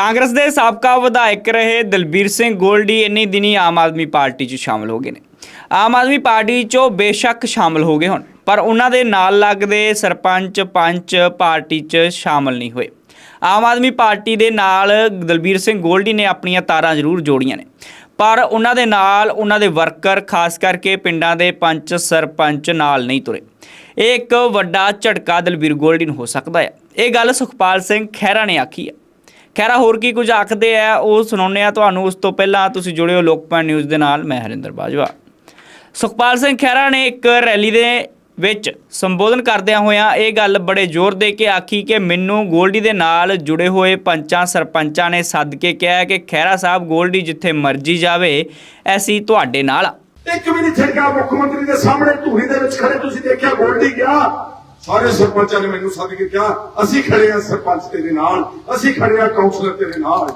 ਕਾਂਗਰਸ ਦੇ ਸਾਬਕਾ ਵਿਧਾਇਕ ਰਹੇ ਦਲਬੀਰ ਸਿੰਘ ਗੋਲਡੀ ਇੰਨੀ ਦਿਨੀ ਆਮ ਆਦਮੀ ਪਾਰਟੀ 'ਚ ਸ਼ਾਮਲ ਹੋ ਗਏ ਨੇ। ਆਮ ਆਦਮੀ ਪਾਰਟੀ 'ਚੋਂ ਬੇਸ਼ੱਕ ਸ਼ਾਮਲ ਹੋ ਗਏ ਹੁਣ, ਪਰ ਉਹਨਾਂ ਦੇ ਨਾਲ ਲੱਗਦੇ ਸਰਪੰਚ ਪੰਚ ਪਾਰਟੀ 'ਚ ਸ਼ਾਮਲ ਨਹੀਂ ਹੋਏ। ਆਮ ਆਦਮੀ ਪਾਰਟੀ ਦੇ ਨਾਲ ਦਲਬੀਰ ਸਿੰਘ ਗੋਲਡੀ ਨੇ ਆਪਣੀਆਂ ਤਾਰਾਂ ਜ਼ਰੂਰ ਜੋੜੀਆਂ ਨੇ, ਪਰ ਉਹਨਾਂ ਦੇ ਨਾਲ ਉਹਨਾਂ ਦੇ ਵਰਕਰ, ਖਾਸ ਕਰਕੇ ਪਿੰਡਾਂ ਦੇ ਪੰਚ ਸਰਪੰਚ ਨਾਲ ਨਹੀਂ ਤੁਰੇ। ਇਹ ਇੱਕ ਵੱਡਾ ਝਟਕਾ ਦਲਬੀਰ ਗੋਲਡੀ ਨੂੰ ਹੋ ਸਕਦਾ ਹੈ ਇਹ ਗੱਲ ਸੁਖਪਾਲ ਸਿੰਘ ਖਹਿਰਾ ਨੇ ਆਖੀ ਹੈ ਖੈਰਾ, ਹੋਰ ਕੀ ਕੁਝ ਆਖਦੇ ਆ? ਉਹ ਸੁਣਾਉਂਦੇ ਆ ਤੁਹਾਨੂੰ। ਉਸ ਤੋਂ ਪਹਿਲਾਂ ਤੁਸੀਂ ਜੁੜਿਓ ਲੋਕਪਾਲ ਨਿਊਜ਼ ਦੇ ਨਾਲ। ਮੈਂ ਹਰਿੰਦਰ ਬਾਜਵਾ। ਸੁਖਪਾਲ ਸਿੰਘ ਖਹਿਰਾ ਨੇ ਇੱਕ ਰੈਲੀ ਦੇ ਵਿੱਚ ਸੰਬੋਧਨ ਕਰਦਿਆਂ ਹੋਇਆਂ ਇਹ ਗੱਲ ਬੜੇ ਜ਼ੋਰ ਦੇ ਕੇ ਆਖੀ ਕਿ ਮੈਨੂੰ ਗੋਲਡੀ ਦੇ ਨਾਲ ਜੁੜੇ ਹੋਏ ਪੰਚਾਂ, ਸਰਪੰਚਾਂ ਨੇ ਸੱਦ ਕੇ ਕਿਹਾ ਕਿ ਖਹਿਰਾ ਸਾਹਿਬ, ਗੋਲਡੀ ਜਿੱਥੇ ਮਰਜ਼ੀ ਜਾਵੇ, ਐਸੀ ਤੁਹਾਡੇ ਨਾਲ ਇੱਕ ਵੀ ਨਹੀਂ ਛੱਡਿਆ ਮੁੱਖ ਮੰਤਰੀ ਦੇ ਸਾਹਮਣੇ ਧੂਰੀ ਦੇ ਵਿੱਚ ਖੜੇ। ਤੁਸੀਂ ਦੇਖਿਆ ਗੋਲਡੀ ਗਿਆ? ਸਾਰੇ ਸਰਪੰਚਾਂ ਨੇ ਮੈਨੂੰ ਸੱਦ ਕੇ ਕਿਹਾ, ਅਸੀਂ ਖੜੇ ਆ ਸਰਪੰਚ ਤੇਰੇ ਨਾਲ, ਅਸੀਂ ਖੜੇ ਆ ਕਾਉਂਸਲਰ ਤੇਰੇ ਨਾਲ।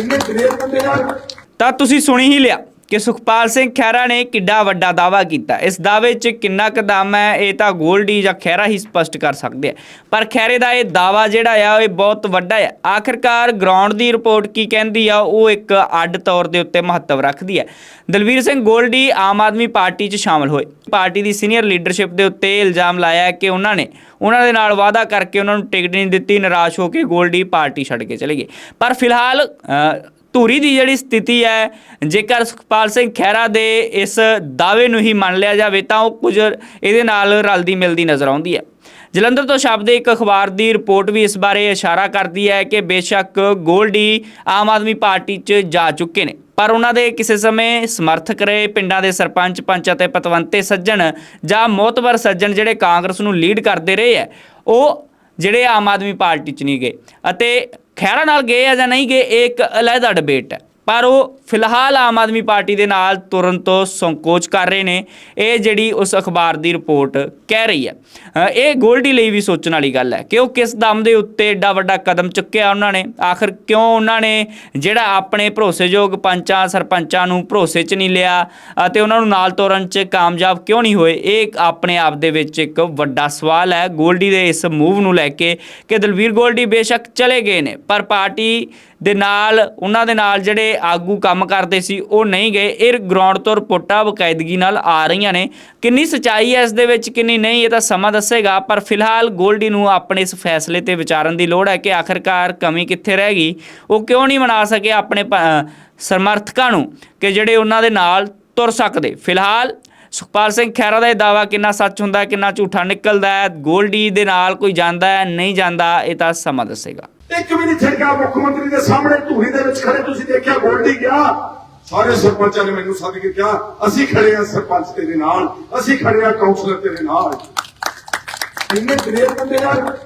ਇੰਨੇ ਗ੍ਰੇਟ ਬੰਦੇ ਯਾਰ। ਤਾਂ ਤੁਸੀਂ ਸੁਣੀ ਹੀ ਲਿਆ। ਕਿ ਸੁਖਪਾਲ ਸਿੰਘ ਖਹਿਰਾ ਨੇ ਕਿੱਡਾ ਵੱਡਾ ਦਾਵਾ ਕੀਤਾ। ਇਸ ਦਾਅਵੇ 'ਚ ਕਿੰਨਾ ਕੁ ਦਮ ਹੈ, ਇਹ ਤਾਂ ਗੋਲਡੀ ਜਾਂ ਖਹਿਰਾ ਹੀ ਸਪਸ਼ਟ ਕਰ ਸਕਦੇ ਆ। ਪਰ ਖਹਿਰੇ ਦਾ ਇਹ ਦਾਵਾ ਜਿਹੜਾ ਆ, ਇਹ ਬਹੁਤ ਵੱਡਾ ਹੈ। ਆਖਿਰਕਾਰ ਗਰਾਊਂਡ ਦੀ ਰਿਪੋਰਟ ਕੀ ਕਹਿੰਦੀ ਆ, ਉਹ ਇੱਕ ਅੱਡ ਤੌਰ ਦੇ ਉੱਤੇ ਮਹੱਤਵ ਰੱਖਦੀ ਹੈ। ਦਲਵੀਰ ਸਿੰਘ ਗੋਲਡੀ ਆਮ ਆਦਮੀ ਪਾਰਟੀ 'ਚ ਸ਼ਾਮਲ ਹੋਏ। ਪਾਰਟੀ ਦੀ ਸੀਨੀਅਰ ਲੀਡਰਸ਼ਿਪ ਦੇ ਉੱਤੇ ਇਲਜ਼ਾਮ ਲਾਇਆ ਕਿ ਉਹਨਾਂ ਨੇ, ਉਹਨਾਂ ਦੇ ਨਾਲ ਵਾਅਦਾ ਕਰਕੇ ਉਹਨਾਂ ਨੂੰ ਟਿਕਟ ਨਹੀਂ ਦਿੱਤੀ, ਨਿਰਾਸ਼ ਹੋ ਕੇ ਗੋਲਡੀ ਪਾਰਟੀ ਛੱਡ ਕੇ ਚਲੇ ਗਏ। ਪਰ ਫਿਲਹਾਲ ਧੂਰੀ ਦੀ ਜਿਹੜੀ ਸਥਿਤੀ ਹੈ, ਜੇਕਰ ਸੁਖਪਾਲ ਸਿੰਘ ਖਹਿਰਾ ਦੇ ਇਸ ਦਾਅਵੇ ਨੂੰ ਹੀ ਮੰਨ ਲਿਆ ਜਾਵੇ, ਤਾਂ ਉਹ ਕੁਝ ਇਹਦੇ ਨਾਲ ਰਲਦੀ ਮਿਲਦੀ ਨਜ਼ਰ ਆਉਂਦੀ ਹੈ। ਜਲੰਧਰ ਤੋਂ ਸ਼ਬਦ ਇੱਕ ਅਖਬਾਰ ਦੀ ਰਿਪੋਰਟ ਵੀ ਇਸ ਬਾਰੇ ਇਸ਼ਾਰਾ ਕਰਦੀ ਹੈ ਕਿ ਬੇਸ਼ੱਕ ਗੋਲਡੀ ਆਮ ਆਦਮੀ ਪਾਰਟੀ 'ਚ ਜਾ ਚੁੱਕੇ ਨੇ, ਪਰ ਉਹਨਾਂ ਦੇ ਕਿਸੇ ਸਮੇਂ ਸਮਰਥਕ ਰਹੇ ਪਿੰਡਾਂ ਦੇ ਸਰਪੰਚ, ਪੰਚ ਅਤੇ ਪਤਵੰਤੇ ਸੱਜਣ ਜਾਂ ਮੋਤਬਰ ਸੱਜਣ ਜਿਹੜੇ ਕਾਂਗਰਸ ਨੂੰ ਲੀਡ ਕਰਦੇ ਰਹੇ ਹੈ, ਉਹ ਜਿਹੜੇ ਆਮ ਆਦਮੀ ਪਾਰਟੀ 'ਚ ਨਹੀਂ ਗਏ ਅਤੇ ਖੈਰਾ ਨਾਲ ਗਏ ਆ ਜਾਂ ਨਹੀਂ ਗਏ ਇਹ ਇੱਕ ਅਲੱਗਾ ਡਿਬੇਟ ਹੈ। ਪਰ ਉਹ ਫਿਲਹਾਲ ਆਮ ਆਦਮੀ ਪਾਰਟੀ ਦੇ ਨਾਲ ਤੁਰਨ ਤੋਂ ਸੰਕੋਚ ਕਰ ਰਹੇ ਨੇ। ਇਹ ਜਿਹੜੀ ਉਸ ਅਖਬਾਰ ਦੀ ਰਿਪੋਰਟ ਕਹਿ ਰਹੀ ਹੈ। ਇਹ ਗੋਲਡੀ ਲਈ ਵੀ ਸੋਚਣ ਵਾਲੀ ਗੱਲ ਹੈ ਕਿ ਉਹ ਕਿਸ ਦਮ ਦੇ ਉੱਤੇ ਏਡਾ ਵੱਡਾ ਕਦਮ ਚੁੱਕਿਆ ਉਹਨਾਂ ਨੇ। ਆਖਰ ਕਿਉਂ ਉਹਨਾਂ ਨੇ ਜਿਹੜਾ ਆਪਣੇ ਭਰੋਸੇਯੋਗ ਪੰਚਾਂ, ਸਰਪੰਚਾਂ ਨੂੰ ਭਰੋਸੇ 'ਚ ਨਹੀਂ ਲਿਆ ਅਤੇ ਉਹਨਾਂ ਨੂੰ ਨਾਲ ਤੋਰਨ 'ਚ ਕਾਮਯਾਬ ਕਿਉਂ ਨਹੀਂ ਹੋਏ, ਇਹ ਆਪਣੇ ਆਪ ਦੇ ਵਿੱਚ ਇੱਕ ਵੱਡਾ ਸਵਾਲ ਹੈ। ਗੋਲਡੀ ਦੇ ਇਸ ਮੂਵ ਨੂੰ ਲੈ ਕੇ ਕਿ ਦਲਵੀਰ ਗੋਲਡੀ ਬੇਸ਼ੱਕ ਚਲੇ ਗਏ ਨੇ, ਪਰ ਪਾਰਟੀ ਦੇ ਨਾਲ, ਉਹਨਾਂ ਦੇ ਨਾਲ ਜਿਹੜੇ ਆਗੂ ਕੰਮ ਕਰਦੇ ਸੀ, ਉਹ ਨਹੀਂ ਗਏ। ਇਹ ਗਰਾਊਂਡ ਤੋਂ ਰਿਪੋਰਟਾਂ ਬਕਾਇਦਗੀ ਨਾਲ ਆ ਰਹੀਆਂ ਨੇ। ਕਿੰਨੀ ਸਚਾਈ ਹੈ ਇਸ ਦੇ ਵਿੱਚ, ਕਿੰਨੀ ਨਹੀਂ, ਇਹ ਤਾਂ ਸਮਾਂ ਦੱਸੇਗਾ। ਪਰ ਫਿਲਹਾਲ ਗੋਲਡੀ ਨੂੰ ਆਪਣੇ ਇਸ ਫੈਸਲੇ ਤੇ ਵਿਚਾਰਨ ਦੀ ਲੋੜ ਹੈ ਕਿ ਆਖਰਕਾਰ ਕਮੀ ਕਿੱਥੇ ਰਹਿ ਗਈ। ਉਹ ਕਿਉਂ ਨਹੀਂ ਮਨਾ ਸਕੇ ਆਪਣੇ ਸਮਰਥਕਾਂ ਨੂੰ ਕਿ ਜਿਹੜੇ ਉਹਨਾਂ ਦੇ ਨਾਲ ਤੁਰ ਸਕਦੇ? ਫਿਲਹਾਲ ਸੁਖਪਾਲ ਸਿੰਘ ਖਹਿਰਾ ਦਾ ਇਹ ਦਾਵਾ ਕਿੰਨਾ ਸੱਚ ਹੁੰਦਾ ਕਿੰਨਾ ਝੂਠਾ ਨਿਕਲਦਾ ਹੈ? ਗੋਲਡੀ ਦੇ ਨਾਲ ਕੋਈ ਜਾਂਦਾ ਹੈ, ਨਹੀਂ ਜਾਂਦਾ, ਇਹ ਤਾਂ ਸਮਾਂ ਦੱਸੇਗਾ। ਇੱਕ ਵੀ ਨਹੀਂ ਛੱਡਿਆ ਮੁੱਖ ਮੰਤਰੀ ਦੇ ਸਾਹਮਣੇ, ਧੂਰੀ ਦੇ ਵਿੱਚ ਖੜੇ ਤੁਸੀਂ ਦੇਖਿਆ ਗੋਲਡੀ ਗਿਆ। ਸਾਰੇ ਸਰਪੰਚਾਂ ਨੇ ਮੈਨੂੰ ਸੱਦ ਕੇ ਕਿਹਾ, ਅਸੀਂ ਖੜੇ ਆ ਸਰਪੰਚ ਤੇਰੇ ਨਾਲ, ਅਸੀਂ ਖੜੇ ਆ ਕਾਉਂਸਲਰ ਤੇਰੇ ਨਾਲ। ਇੰਨੇ ਗ੍ਰੇਟ ਬੰਦੇ ਯਾਰ।